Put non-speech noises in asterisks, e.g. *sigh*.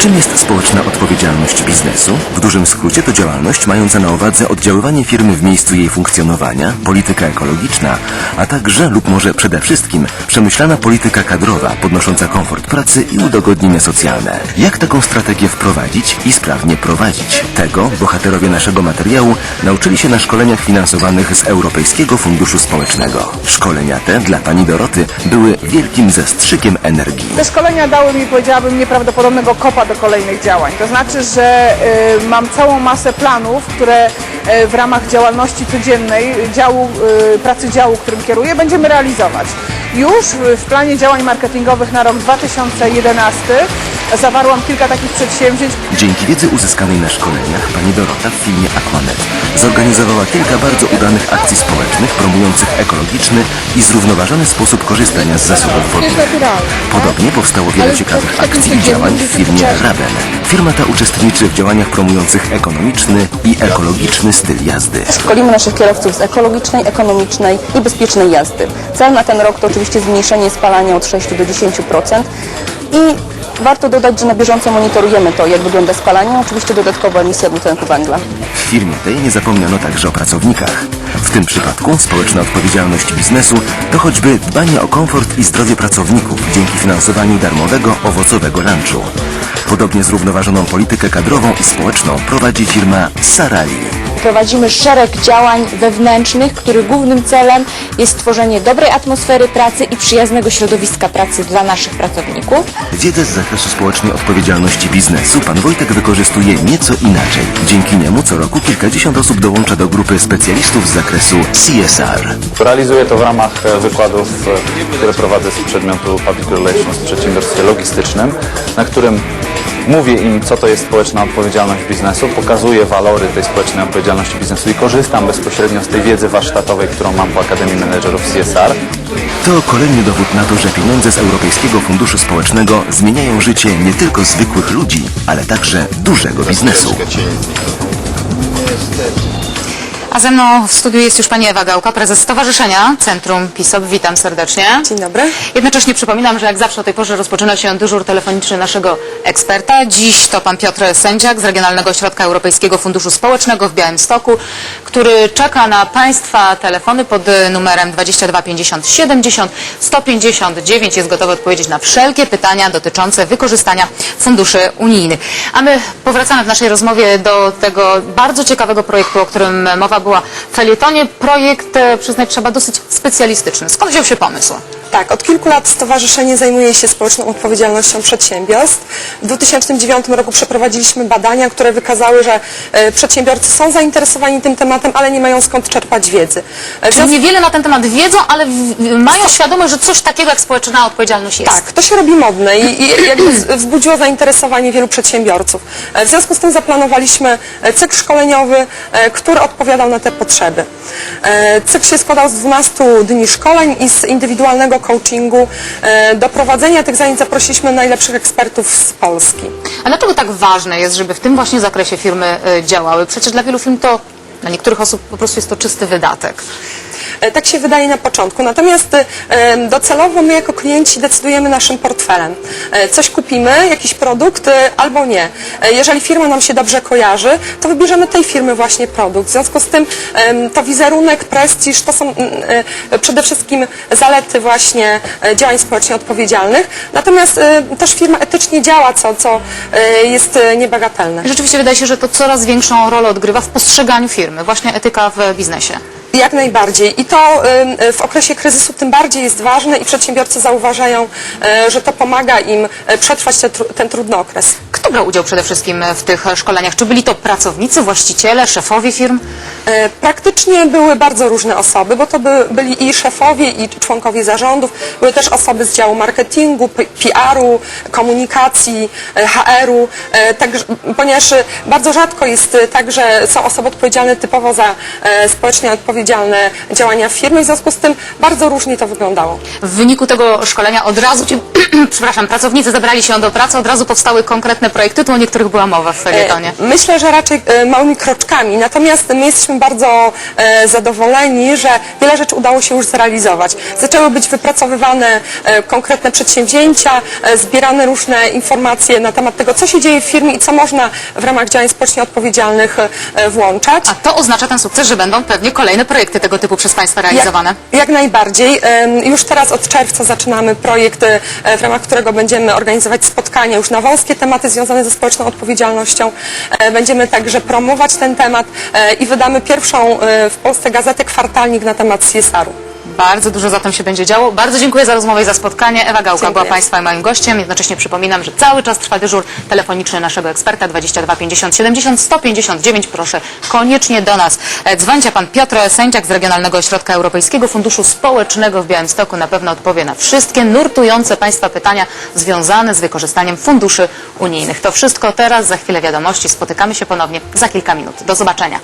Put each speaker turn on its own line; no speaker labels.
Czym jest społeczna odpowiedzialność biznesu? W dużym skrócie to działalność mająca na uwadze oddziaływanie firmy w miejscu jej funkcjonowania, polityka ekologiczna, a także lub może przede wszystkim przemyślana polityka kadrowa podnosząca komfort pracy i udogodnienia socjalne. Jak taką strategię wprowadzić i sprawnie prowadzić? Tego bohaterowie naszego materiału nauczyli się na szkoleniach finansowanych z Europejskiego Funduszu Społecznego. Szkolenia te dla pani Doroty były wielkim zastrzykiem energii.
Te szkolenia dały mi, powiedziałabym, nieprawdopodobnego kopa do kolejnych działań. To znaczy, że y, mam całą masę planów, które y, w ramach działalności codziennej, działu, y, pracy działu, którym kieruję, będziemy realizować. Już w planie działań marketingowych na rok 2011 zawarłam kilka takich przedsięwzięć,
Dzięki wiedzy uzyskanej na szkoleniach pani Dorota w filmie Aquanet zorganizowała kilka bardzo udanych akcji społecznych promujących ekologiczny i zrównoważony sposób korzystania z zasobów wodnych. Podobnie powstało wiele ciekawych akcji i działań w firmie Raben. Firma ta uczestniczy w działaniach promujących ekonomiczny i ekologiczny styl jazdy.
Szkolimy naszych kierowców z ekologicznej, ekonomicznej i bezpiecznej jazdy. Cel na ten rok to oczywiście zmniejszenie spalania od 6 do 10% i warto dodać, że na bieżąco monitorujemy to, jak wygląda spalanie, oczywiście dodatkowo emisja dwutlenku węgla.
W firmie tej nie zapomniano także o pracownikach. W tym przypadku społeczna odpowiedzialność biznesu to choćby dbanie o komfort i zdrowie pracowników dzięki finansowaniu darmowego owocowego lunchu. Podobnie zrównoważoną politykę kadrową i społeczną prowadzi firma Sarali.
Prowadzimy szereg działań wewnętrznych, których głównym celem jest stworzenie dobrej atmosfery pracy i przyjaznego środowiska pracy dla naszych pracowników.
Wiedzę z zakresu społecznej odpowiedzialności biznesu pan Wojtek wykorzystuje nieco inaczej. Dzięki niemu co roku kilkadziesiąt osób dołącza do grupy specjalistów z zakresu CSR.
Realizuję to w ramach e, wykładów, e, które prowadzę z przedmiotu Public Relations w przedsiębiorstwie logistycznym, na którym mówię im, co to jest społeczna odpowiedzialność biznesu, pokazuję walory tej społecznej odpowiedzialności biznesu i korzystam bezpośrednio z tej wiedzy warsztatowej, którą mam w Akademii Menedżerów CSR.
To kolejny dowód na to, że pieniądze z Europejskiego Funduszu Społecznego zmieniają życie nie tylko zwykłych ludzi, ale także dużego biznesu.
A ze mną w studiu jest już pani Ewa Gałka, prezes Stowarzyszenia Centrum PISOP. Witam serdecznie.
Dzień dobry.
Jednocześnie przypominam, że jak zawsze o tej porze rozpoczyna się dyżur telefoniczny naszego eksperta. Dziś to pan Piotr Sędziak z Regionalnego Ośrodka Europejskiego Funduszu Społecznego w Białymstoku, który czeka na państwa telefony pod numerem 22 50 70 159. Jest gotowy odpowiedzieć na wszelkie pytania dotyczące wykorzystania funduszy unijnych. A my powracamy w naszej rozmowie do tego bardzo ciekawego projektu, o którym mowa była w felietonie. Projekt, e, przyznać trzeba, dosyć specjalistyczny. Skąd wziął się pomysł?
Tak, od kilku lat stowarzyszenie zajmuje się społeczną odpowiedzialnością przedsiębiorstw. W 2009 roku przeprowadziliśmy badania, które wykazały, że e, przedsiębiorcy są zainteresowani tym tematem, ale nie mają skąd czerpać wiedzy. E, w
Czyli
związku-
niewiele na ten temat wiedzą, ale w, w, mają świadomość, że coś takiego jak społeczna odpowiedzialność jest.
Tak, to się robi modne i, i jakby z- wzbudziło zainteresowanie wielu przedsiębiorców. E, W związku z tym zaplanowaliśmy e, cykl szkoleniowy, e, który odpowiadał na te potrzeby. E, Cykl się składał z 12 dni szkoleń i z indywidualnego coachingu. E, Do prowadzenia tych zajęć zaprosiliśmy najlepszych ekspertów z Polski.
A dlaczego tak ważne jest, żeby w tym właśnie zakresie firmy y, działały? Przecież dla wielu firm to, dla niektórych osób po prostu jest to czysty wydatek.
E, Tak się wydaje na początku. Natomiast e, docelowo my jako klienci decydujemy naszym portfelem. E, Coś kupimy, jakiś produkt albo nie. Jeżeli firma nam się dobrze kojarzy, to wybierzemy tej firmy właśnie produkt. W związku z tym to wizerunek, prestiż to są mm, przede wszystkim zalety właśnie działań społecznie odpowiedzialnych. Natomiast też firma etycznie działa, co, co jest niebagatelne.
Rzeczywiście wydaje się, że to coraz większą rolę odgrywa w postrzeganiu firmy, właśnie etyka w biznesie.
Jak najbardziej. I to ym, w okresie kryzysu tym bardziej jest ważne i przedsiębiorcy zauważają, e, że to pomaga im e, przetrwać ten trudny okres.
Kto brał udział przede wszystkim w tych szkoleniach? Czy byli to pracownicy, właściciele, szefowie firm?
E, Praktycznie były bardzo różne osoby, bo to by, byli i szefowie, i członkowie zarządów, były też osoby z działu marketingu, PR-u, komunikacji, e, HR-u, e, ponieważ bardzo rzadko jest tak, że są osoby odpowiedzialne typowo za społecznie odpowiedzialne działania w firmie, w związku z tym bardzo różnie to wyglądało.
W wyniku tego szkolenia od razu, ci, *clears throat* przepraszam, pracownicy zabrali się do pracy, od razu powstały konkretne projekty? Tu o niektórych była mowa w felietonie.
E, Myślę, że raczej e, małymi kroczkami. Natomiast my jesteśmy bardzo e, zadowoleni, że wiele rzeczy udało się już zrealizować. Zaczęły być wypracowywane e, konkretne przedsięwzięcia, e, zbierane różne informacje na temat tego, co się dzieje w firmie i co można w ramach działań społecznie odpowiedzialnych e, włączać.
A to oznacza ten sukces, że będą pewnie kolejne projekty tego typu przez Państwa realizowane.
Jak, jak najbardziej. Em, Już teraz od czerwca zaczynamy projekt, e, w ramach którego będziemy organizować spotkania już na wąskie tematy związane ze społeczną odpowiedzialnością. E, Będziemy także promować ten temat e, i wydamy pierwszą e, w Polsce gazetę kwartalnik na temat CSR-u.
Bardzo dużo zatem się będzie działo. Bardzo dziękuję za rozmowę i za spotkanie. Ewa Gałka
Dziękuję.
była Państwa i moim gościem. Jednocześnie przypominam, że cały czas trwa dyżur telefoniczny naszego eksperta 22 50 70 159. Proszę koniecznie do nas. E, Dzwońcie Pan Piotr Sędziak z Regionalnego Ośrodka Europejskiego Funduszu Społecznego w Białymstoku. Na pewno odpowie na wszystkie nurtujące Państwa pytania związane z wykorzystaniem funduszy unijnych. To wszystko teraz. Za chwilę wiadomości. Spotykamy się ponownie za kilka minut. Do zobaczenia.